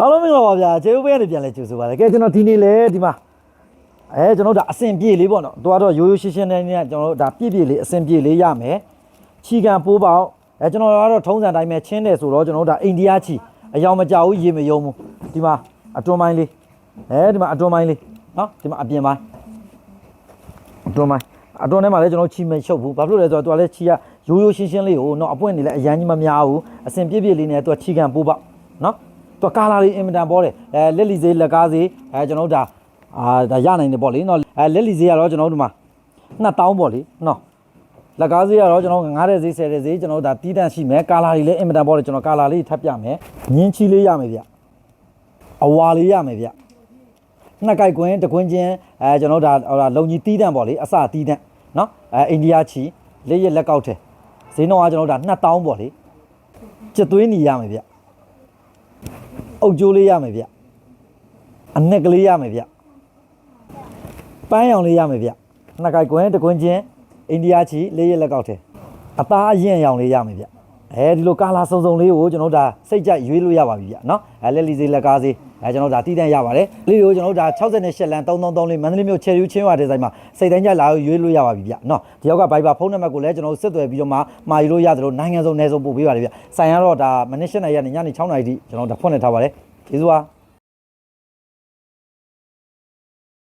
အားလုံးမင်္ဂလာပါဗျာကျေဦးပေးရနေပြန်လဲကြိုဆိုပါရစေကဲကျွန်တော်ဒီနေ့လဲဒီမှာအဲကျွန်တော်တို့ဒါအစင်ပြေလေးပေါ့နော်တွားတော့ရိုးရိုးရှင်းရှင်းနဲ့နဲ့ကျွန်တော်တို့ဒါပြည့်ပြည့်လေးအစင်ပြေလေးရမယ်ချီကန်ပိုးပေါက်အဲကျွန်တော်ကတော့ထုံးစံတိုင်းပဲချင်းတယ်ဆိုတော့ကျွန်တော်တို့ဒါအိန္ဒိယချီအယောင်မကြောက်ဘူးရေမယုံဘူးဒီမှာအတွန်းပိုင်းလေးအဲဒီမှာအတွန်းပိုင်းလေးနော်ဒီမှာအပြင်ပိုင်းအတွန်းပိုင်းအတွန်းထဲမှာလည်းကျွန်တော်ချီမရှုပ်ဘူးဘာဖြစ်လို့လဲဆိုတော့သူကလည်းချီကရိုးရိုးရှင်းရှင်းလေးကိုနော်အပွင့်နေလဲအရန်ကြီးမများဘူးအစင်ပြည့်ပြည့်လေးနဲ့သူကချီကန်ပိုးပေါက်နော် သူကာလာလေးအင်မတန်ပေါ်တယ်အဲလက်လီဈေးလက်ကားဈေးအဲကျွန်တော်တို့ဒါအာဒါရနိုင်တယ်ပေါ့လေနော်အဲလက်လီဈေးကတော့ကျွန်တော်တို့ဒီမှာ2000ပေါ့လေနော်လက်ကားဈေးကတော့ကျွန်တော်9တဲ့ဈေး10တဲ့ဈေးကျွန်တော်တို့ဒါတီးတန့်ရှိမယ်ကာလာလေးလည်းအင်မတန်ပေါ်တယ်ကျွန်တော်ကာလာလေးထပ်ပြမယ်ညင်းချီလေးရမယ်ဗျအဝါလေးရမယ်ဗျနှစ်ကြိုက်ကွင်းတကွင်းချင်းအဲကျွန်တော်တို့ဒါဟိုဒါလုံကြီးတီးတန့်ပေါ့လေအစတီးတန့်နော်အဲအိန္ဒိယချီလေးရက်လက်ကောက်တယ်ဈေးနှုန်းကကျွန်တော်တို့ဒါ2000ပေါ့လေကျက်သွေးညီရမယ်ဗျ အုတ်ကျိုးလေးရမယ်ဗျအနက်ကလေးရမယ်ဗျပန်းရောင်လေးရမယ်ဗျနှစ်ကိုက်ကွင်းတစ်ကွင်းချင်းအိန္ဒိယချီလေးရက်လက်ကောက်တယ်အသားအရင်ရောင်လေးရမယ်ဗျအဲဒီလိုကာလာစုံစုံလေးကိုကျွန်တော်တို့ဒါစိတ်ကြိုက်ရွေးလို့ရပါပြီဗျနော်အဲလက်လီစေးလက်ကားစေး အဲကျွန်တော်တို့ဒါတီးတန့်ရပါတယ်လေးကိုကျွန်တော်တို့ဒါ68လမ်း333လေးမန္တလေးမြို့ချယ်ယူချင်းဝါဒီဇိုင်းမှာစိတ်တိုင်းကြလာရွေးလို့ရပါပြီဗျနော်ဒီရောက်ကဘိုင်ဘာဖုန်းနံပါတ်ကိုလည်းကျွန်တော်တို့ဆက်သွယ်ပြီးတော့မှမှာယူလို့ရတယ်လို့နိုင်ငံစုံနယ်စုံပို့ပေးပါတယ်ဗျဆိုင်ရတော့ဒါမနစ်၈နာရီကနေညနေ6နာရီထိကျွန်တော်တို့ဒါဖွင့်နေထားပါတယ်ကျေးဇူးပါ